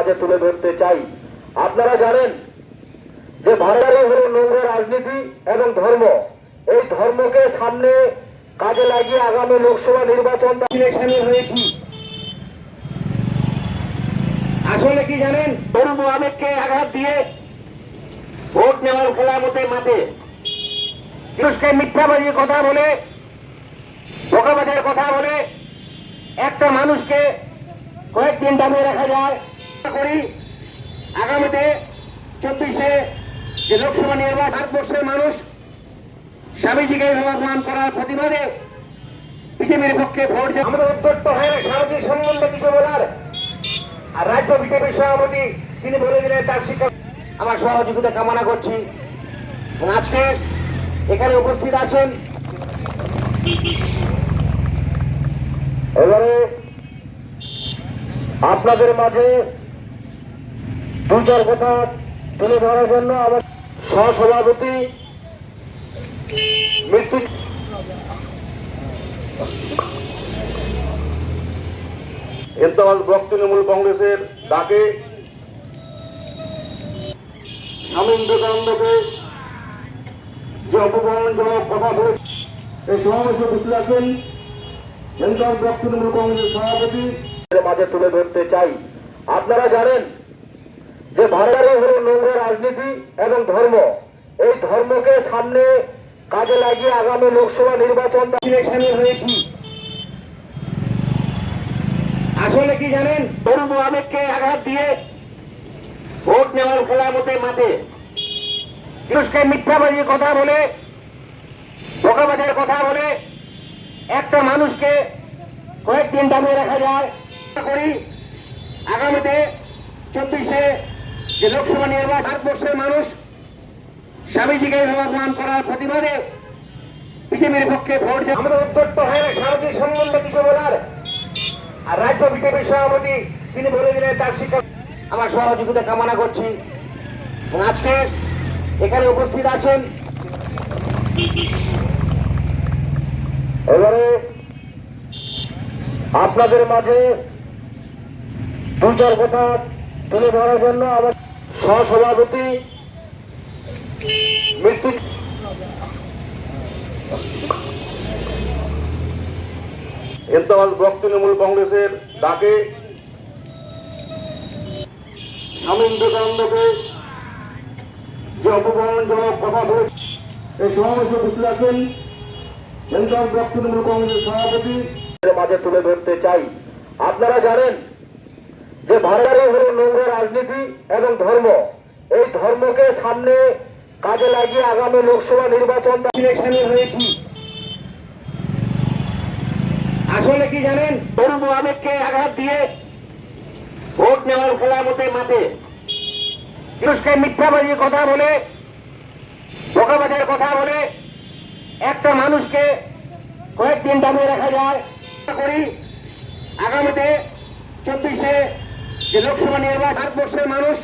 মাঝে তুলে ধরতে চাই। আপনারা জানেন যে ভারতের হলো নোংরা রাজনীতি এবং ধর্ম। এই ধর্মকে সামনে কাজে লাগিয়ে আগামী লোকসভা নির্বাচন হয়েছি। আসলে কি জানেন? তরুণ আবেগকে আঘাত দিয়ে ভোট নেওয়ার খেলামতে মাঠে। মানুষকে মিথ্যাবাজির কথা বলে ধোকাবাজের কথা বলে, একটা মানুষকে কয়েকদিন দামিয়ে রাখা যায়। করি আগামীতে চব্বিশে যে লোকসভা নির্বাচন ভারতবর্ষের মানুষ স্বামীজিকে অপমান করার প্রতিবাদে বিজেপির পক্ষে ভোট। আমাদের উদ্যত্ত হয় না স্বামীজি সম্বন্ধে কিছু বলার আর রাজ্য বিজেপির সভাপতি তিনি বলে দিলেন তার শিক্ষা আমার সহযোগিতা কামনা করছি আজকে এখানে উপস্থিত আছেন এবারে আপনাদের মাঝে দু কথা তুলে ধরার জন্য আমার সহসভাপতি মৃত্যু হেলতাবাদ ব্লক তৃণমূল কংগ্রেসের ডাকে স্বামী বিবেকানন্দকে যে অপমানজনক কথা বলে এই সমাবেশে বসে আছেন হেলতাবাদ ব্লক তৃণমূল কংগ্রেসের সভাপতি। মাঝে তুলে ধরতে চাই। আপনারা জানেন যে ভারতের হলো নোংরা রাজনীতি এবং ধর্ম, এই ধর্মকে সামনে কাজে লাগিয়ে আগামী লোকসভা নির্বাচন হয়েছি। আসলে কি জানেন? তরুণ আবেগকে আঘাত দিয়ে ভোট নেওয়ার খেলামতে মাঠে। মানুষকে মিথ্যাবাজির কথা বলে, ধোকাবাজের কথা বলে, একটা মানুষকে কয়েকদিন দামিয়ে রাখা যায়। করি আগামীতে চব্বিশে যে লোকসভা নির্বাচন ভারতবর্ষের মানুষ স্বামীজিকে অপমান করার প্রতিবাদে বিজেপির পক্ষে ভোট দেবে। আমাদের উদ্যত্ত হয় না সম্বন্ধে কিছু বলার আর রাজ্য বিজেপির সভাপতি তিনি বলে দিলেন তার শিক্ষা আমার সহযোগিতা কামনা করছি আজকে এখানে উপস্থিত আছেন এবারে আপনাদের মাঝে দু চার কথা তুলে ধরার জন্য আমার সহসভাপতি মৃত্যু হেলতাবাদ ব্লক তৃণমূল কংগ্রেসের ডাকে স্বামী বিবেকানন্দকে যে অপমানজনক কথা বলে এই সমাবেশে বসে আছেন হেলতাবাদ ব্লক তৃণমূল কংগ্রেসের সভাপতি। মাঝে তুলে ধরতে চাই। আপনারা জানেন যে ভারতের হলো নোংরা রাজনীতি এবং ধর্ম, এই ধর্মকে সামনে কাজে লাগিয়ে আগামী লোকসভা নির্বাচন হয়েছি। আসলে কি জানেন? তরুণ আবেগকে আঘাত দিয়ে ভোট নেওয়ার খেলামতে মাঠে। মানুষকে মিথ্যাবাজির কথা বলে, ধোকাবাজের কথা বলে, একটা মানুষকে কয়েকদিন দামিয়ে রাখা যায়। করি আগামীতে চব্বিশে যে লোকসভা নির্বাচন ভারতবর্ষের মানুষ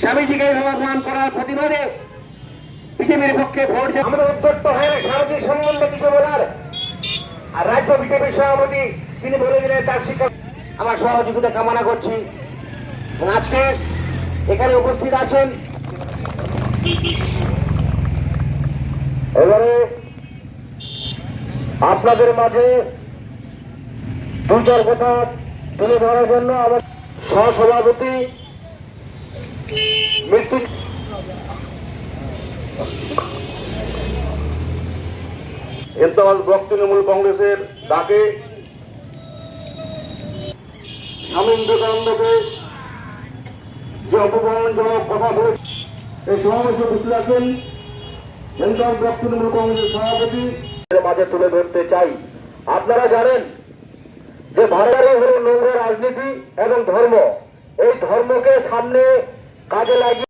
স্বামীজিকে অপমান করার প্রতিবাদে বিজেপির পক্ষে ভোট। আমাদের উদ্যত্ত হয় না স্বামীজি সম্বন্ধে কিছু বলার আর রাজ্য বিজেপির সভাপতি তিনি বলে দিলেন তার শিক্ষা আমার সহযোগিতা কামনা করছি আজকে এখানে উপস্থিত আছেন এবারে আপনাদের মাঝে দু চার কথা তুলে ধরার জন্য আমার সহসভাপতি মৃত্যু হেলতাবাদ ব্লক তৃণমূল কংগ্রেসের ডাকে স্বামী বিবেকানন্দকে যে অপমানজনক কথা বলে এই সমাবেশে বসে আছেন হেলতাবাদ ব্লক তৃণমূল কংগ্রেসের সভাপতি। মাঝে তুলে ধরতে চাই। আপনারা জানেন যে ভারতের রাজনীতি এবং ধর্ম। এই ধর্মকে সামনে কাজে লাগিয়ে